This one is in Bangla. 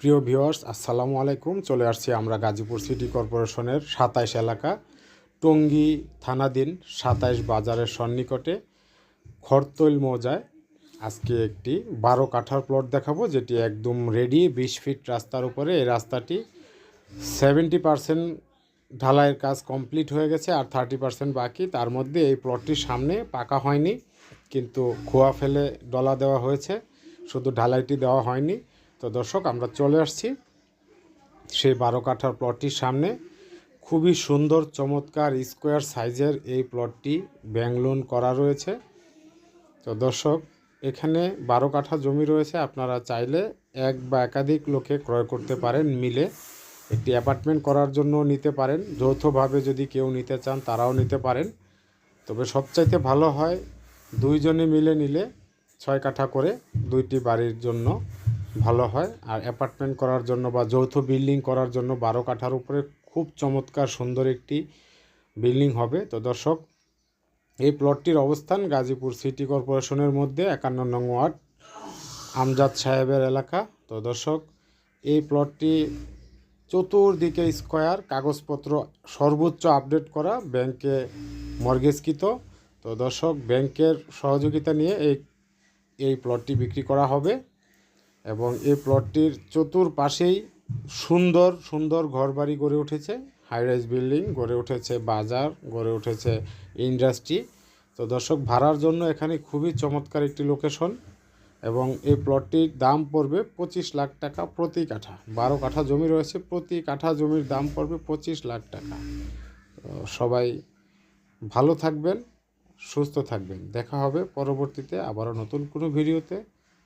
প্রিয় ভিওয়ার্স আসসালামু আলাইকুম। চলে আসছি আমরা গাজীপুর সিটি কর্পোরেশনের সাতাইশ এলাকা, টঙ্গী থানাধীন সাতাইশ বাজারের সন্নিকটে খরতৈল মৌজায়। আজকে একটি বারো কাঠার প্লট দেখাবো, যেটি একদম রেডি বিশ ফিট রাস্তার উপরে। এই রাস্তাটি সেভেন্টি পার্সেন্ট ঢালাইয়ের কাজ কমপ্লিট হয়ে গেছে আর থার্টি পার্সেন্ট বাকি। তার মধ্যে এই প্লটটির সামনে পাকা হয়নি, কিন্তু খোয়া ফেলে ডলা দেওয়া হয়েছে। শুধু ঢালাইটি দেওয়া হয়নি। তো দর্শক, আমরা চলে আসছি সেই বারো কাঠার প্লটটির সামনে। খুবই সুন্দর, চমৎকার স্কোয়ার সাইজের এই প্লটটি ব্যাংক লোন করা রয়েছে। তো দর্শক, এখানে বারো কাঠা জমি রয়েছে। আপনারা চাইলে এক বা একাধিক লোকে ক্রয় করতে পারেন, মিলে একটি অ্যাপার্টমেন্ট করার জন্য নিতে পারেন। যৌথভাবে যদি কেউ নিতে চান, তারাও নিতে পারেন। তবে সবচাইতে ভালো হয় দুইজনে মিলে নিলে ছয় কাঠা করে দুইটি বাড়ির জন্য। ভালো হয়। আর অ্যাপার্টমেন্ট করার জন্য বা যৌথ বিল্ডিং করার জন্য বারো কাঠার উপরে খুব চমৎকার সুন্দর একটি বিল্ডিং হবে। তো দর্শক, এই প্লটটির অবস্থান গাজীপুর সিটি কর্পোরেশনের মধ্যে একান্ন নং ওয়ার্ড, আমজাদ সাহেবের এলাকা। তো দর্শক, এই প্লটটি চতুর্দিকে স্কোয়ার কাগজপত্র সর্বোচ্চ আপডেট করা, ব্যাংকে মর্গেজকৃত তো দর্শক, ব্যাংকের সহযোগিতা নিয়ে এই এই প্লটটি বিক্রি করা হবে। এবং এই প্লটটির চতুর্পাশেই সুন্দর সুন্দর ঘরবাড়ি গড়ে উঠেছে। হাইরাইজ বিল্ডিং গড়ে উঠেছে, বাজার গড়ে উঠেছে ইন্ডাস্ট্রি তো দর্শক, ভাড়ার জন্য এখানে খুবই চমৎকার একটি লোকেশন এবং এই প্লটটির দাম পড়বে পঁচিশ লাখ টাকা প্রতি কাঠা। বারো কাঠা জমি রয়েছে, প্রতি কাঠা জমির দাম পড়বে পঁচিশ লাখ টাকা। সবাই ভালো থাকবেন, সুস্থ থাকবেন। দেখা হবে পরবর্তীতে আবারও নতুন কোনো ভিডিওতে।